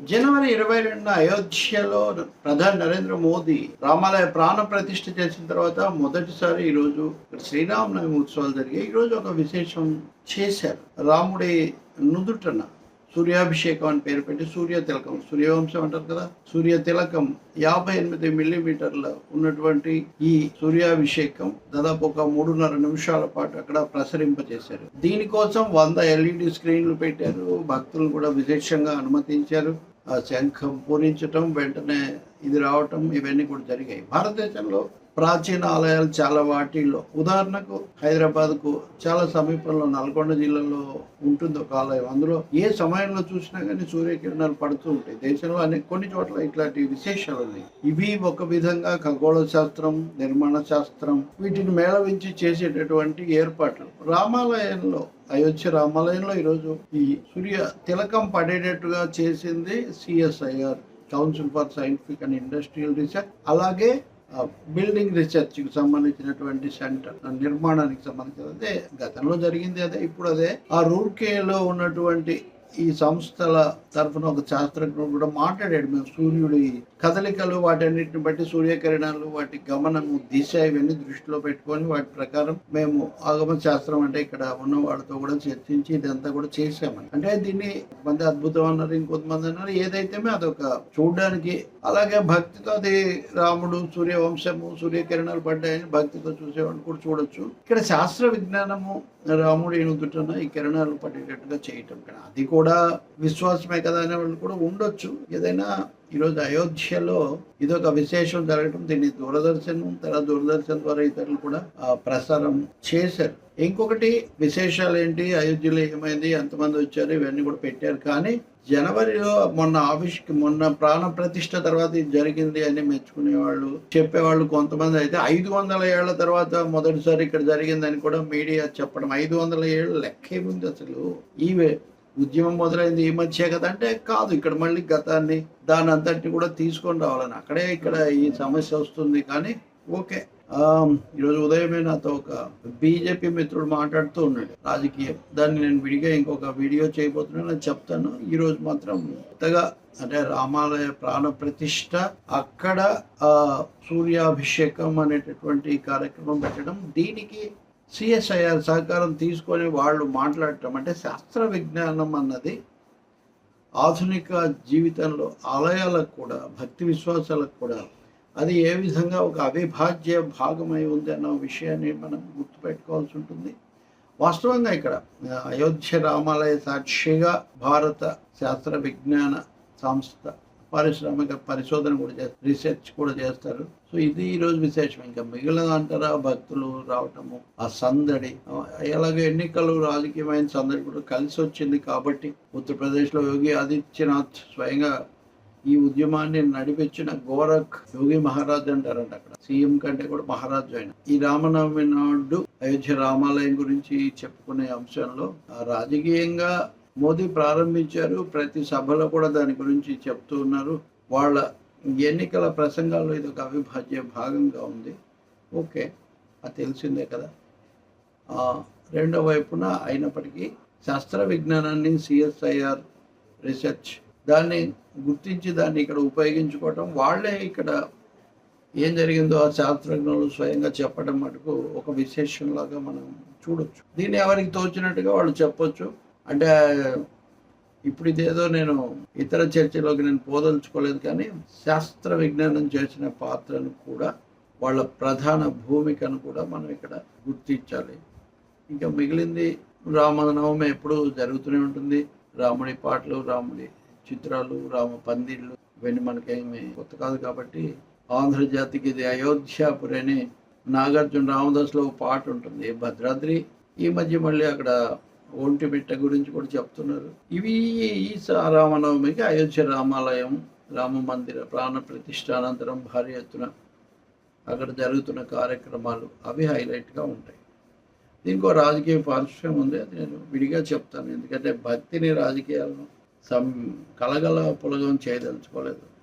జనవరి ఇరవై రెండున అయోధ్యలో ప్రధాని నరేంద్ర మోదీ రామాలయ ప్రాణ ప్రతిష్ఠ చేసిన తర్వాత మొదటిసారి ఈరోజు శ్రీరామనవమి ఉత్సవాలు జరిగాయి. ఈరోజు ఒక విశేషం చేశారు. రాముడి నుదుటన సూర్యాభిషేకం అని పేరు పెట్టి సూర్య తిలకం సూర్యవంశం అంటారు కదా? సూర్య తిలకం యాభై ఎనిమిది మిల్లీమీటర్ల ఉన్నటువంటి ఈ సూర్యాభిషేకం దాదాపు ఒక మూడున్నర నిమిషాల పాటు అక్కడ ప్రసరింపజేశారు దీనికోసం వంద ఎల్ఈడి స్క్రీన్లు పెట్టారు. భక్తులను కూడా విశేషంగా అనుమతించారు. ఆ శంఖం పూరించటం వెంటనే ఇది రావటం ఇవన్నీ కూడా జరిగాయి. భారతదేశంలో ప్రాచీన ఆలయాలు చాలా వాటిల్లో. ఉదాహరణకు హైదరాబాద్కు చాలా సమీపంలో నల్గొండ జిల్లాలో ఉంటుంది ఒక ఆలయం. అందులో ఏ సమయంలో చూసినా కానీ సూర్యకిరణాలు పడుతూ ఉంటాయి. దేశంలో అనేక కొన్ని చోట్ల ఇట్లాంటి విశేషాలు ఉన్నాయి. ఇవి ఒక విధంగా ఖగోళ శాస్త్రం నిర్మాణ శాస్త్రం వీటిని మేళవించి చేసేటటువంటి ఏర్పాట్లు. రామాలయంలో అయోధ్య రామాలయంలో ఈరోజు ఈ సూర్య తిలకం పడేటట్టుగా చేసింది CSIR council for scientific and industrial research అలాగే బిల్డింగ్ రీసెర్చ్కి సంబంధించినటువంటి సెంటర్ నిర్మాణానికి సంబంధించిన అదే. గతంలో జరిగింది అదే ఇప్పుడు అదే. ఆ రూర్కేలో ఉన్నటువంటి ఈ సంస్థల తరఫున ఒక శాస్త్రజ్ఞుడు కూడా మాట్లాడాడు. మేము సూర్యుడి కదలికలు వాటన్నిటిని బట్టి సూర్యకిరణాలు వాటి గమనము దిశ ఇవన్నీ దృష్టిలో పెట్టుకొని వాటి ప్రకారం మేము ఆగమ శాస్త్రం అంటే ఇక్కడ ఉన్న వాళ్ళతో కూడా చర్చించి ఇదంతా కూడా చేసామని అంటే దీన్ని కొంతమంది అద్భుతం అన్నారు ఇంకొంతమంది అన్నారు. ఏదైతే అదొక చూడడానికి అలాగే భక్తితో అది రాముడు సూర్యవంశము సూర్యకిరణాలు పడ్డాయని భక్తితో చూసేవాళ్ళు కూడా చూడొచ్చు. ఇక్కడ శాస్త్ర విజ్ఞానము రాముడు నుదుటన ఈ కిరణాలు పడేటట్టుగా చేయటం. అది కూడా విశ్వాసమే కదా అనే వాళ్ళు కూడా ఉండొచ్చు. ఏదైనా ఈరోజు అయోధ్యలో ఇదొక విశేషం జరగటం దీన్ని దూరదర్శన్ తర్వాత దూరదర్శన్ ద్వారా ఇతరులు కూడా ప్రసారం చేశారు. ఇంకొకటి విశేషాలు ఏంటి? అయోధ్యలో ఏమైంది? ఎంతమంది వచ్చారు? ఇవన్నీ కూడా పెట్టారు. కానీ జనవరిలో మొన్న ఆఫీస్కి మొన్న ప్రాణ ప్రతిష్ట తర్వాత ఇది జరిగింది అని మెచ్చుకునే వాళ్ళు చెప్పేవాళ్ళు కొంతమంది అయితే ఐదు వందల ఏళ్ళ తర్వాత మొదటిసారి ఇక్కడ జరిగిందని కూడా మీడియా చెప్పడం ఐదు వందల ఏళ్ళు లెక్క ఉంది అసలు? ఈవే ఉద్యమం మొదలైంది ఈ మధ్య కదా అంటే కాదు. ఇక్కడ మళ్ళీ గతాన్ని దాని అంతటిని కూడా తీసుకొని రావాలని. అక్కడే ఇక్కడ ఈ సమస్య వస్తుంది కానీ ఓకే. ఈరోజు ఉదయమే నాతో ఒక బీజేపీ మిత్రుడు మాట్లాడుతూ ఉన్నాడు రాజకీయం. దాన్ని నేను విడిగా ఇంకొక వీడియో చేయబోతున్నాను అని చెప్తాను. ఈరోజు మాత్రం కొత్తగా అంటే రామాలయ ప్రాణ ప్రతిష్ట అక్కడ ఆ సూర్యాభిషేకం అనేటటువంటి కార్యక్రమం పెట్టడం దీనికి సిఎస్ఐఆర్ సహకారం తీసుకొని వాళ్ళు మాట్లాడటం అంటే శాస్త్ర విజ్ఞానం అన్నది ఆధునిక జీవితంలో ఆలయాలకు కూడా భక్తి విశ్వాసాలకు కూడా అది ఏ విధంగా ఒక అవిభాజ్య భాగమై ఉంది అన్న విషయాన్ని మనం గుర్తుపెట్టుకోవాల్సి ఉంటుంది. వాస్తవంగా ఇక్కడ అయోధ్య రామాలయ సాక్షిగా భారత శాస్త్ర విజ్ఞాన సంస్థ పారిశ్రామిక పరిశోధన కూడా చేస్తారు రీసెర్చ్ కూడా చేస్తారు. సో ఇది ఈ రోజు విశేషం. ఇంకా మిగిలిన అంటారా భక్తులు రావటము ఆ సందడి. ఎలాగ ఎన్నికలు రాజకీయమైన సందడి కూడా కలిసి వచ్చింది కాబట్టి ఉత్తరప్రదేశ్లో యోగి ఆదిత్యనాథ్ స్వయంగా ఈ ఉద్యమాన్ని నడిపించిన గోరఖ్ యోగి మహారాజ్ అంటారంట అక్కడ. సీఎం కంటే కూడా మహారాజు ఆయన. ఈ రామనవమి నాడు అయోధ్య రామాలయం గురించి చెప్పుకునే అంశంలో ఆ రాజకీయంగా మోదీ ప్రారంభించారు. ప్రతి సభలో కూడా దాని గురించి చెప్తూ ఉన్నారు. వాళ్ళ ఎన్నికల ప్రసంగాల్లో ఇది ఒక అవిభాజ్య భాగంగా ఉంది. ఓకే అది తెలిసిందే కదా. రెండో వైపున అయినప్పటికీ శాస్త్ర విజ్ఞానాన్ని సిఎస్ఐఆర్ రీసెర్చ్ దాన్ని గుర్తించి దాన్ని ఇక్కడ ఉపయోగించుకోవటం వాళ్ళే ఇక్కడ ఏం జరిగిందో ఆ శాస్త్రజ్ఞులు స్వయంగా చెప్పడం మటుకు ఒక విశేషంలాగా మనం చూడొచ్చు. దీన్ని ఎవరికి తోచినట్టుగా వాళ్ళు చెప్పొచ్చు. అంటే ఇప్పుడు ఇదేదో నేను ఇతర చర్చలోకి నేను పోదలుచుకోలేదు కానీ శాస్త్ర విజ్ఞానం చేసిన పాత్రను కూడా వాళ్ళ ప్రధాన భూమికను కూడా మనం ఇక్కడ గుర్తించాలి. ఇంకా మిగిలింది రామనవమి ఎప్పుడు జరుగుతూనే ఉంటుంది. రాముడి పాటలు రాముడి చిత్రాలు రామ పందిళ్ళు ఇవన్నీ మనకేమి కొత్త కాదు కాబట్టి ఆంధ్రజాతికి ఇది అయోధ్యాపురి అని నాగార్జున రామదాస్లో పాట ఉంటుంది. భద్రాద్రి ఈ మధ్య మళ్ళీ అక్కడ ఒంటి బిడ్డ గురించి కూడా చెప్తున్నారు. ఇవి ఈ స- రామనవమికి అయోధ్య రామాలయం రామ మందిర ప్రాణ ప్రతిష్టానంతరం భారీ ఎత్తున అక్కడ జరుగుతున్న కార్యక్రమాలు అవి హైలైట్గా ఉంటాయి. దీనికి ఒక రాజకీయ పార్శ్వం ఉంది అది నేను విడిగా చెప్తాను. ఎందుకంటే భక్తిని రాజకీయాలను సం కలగల పులగం చేయదలుచుకోలేదు.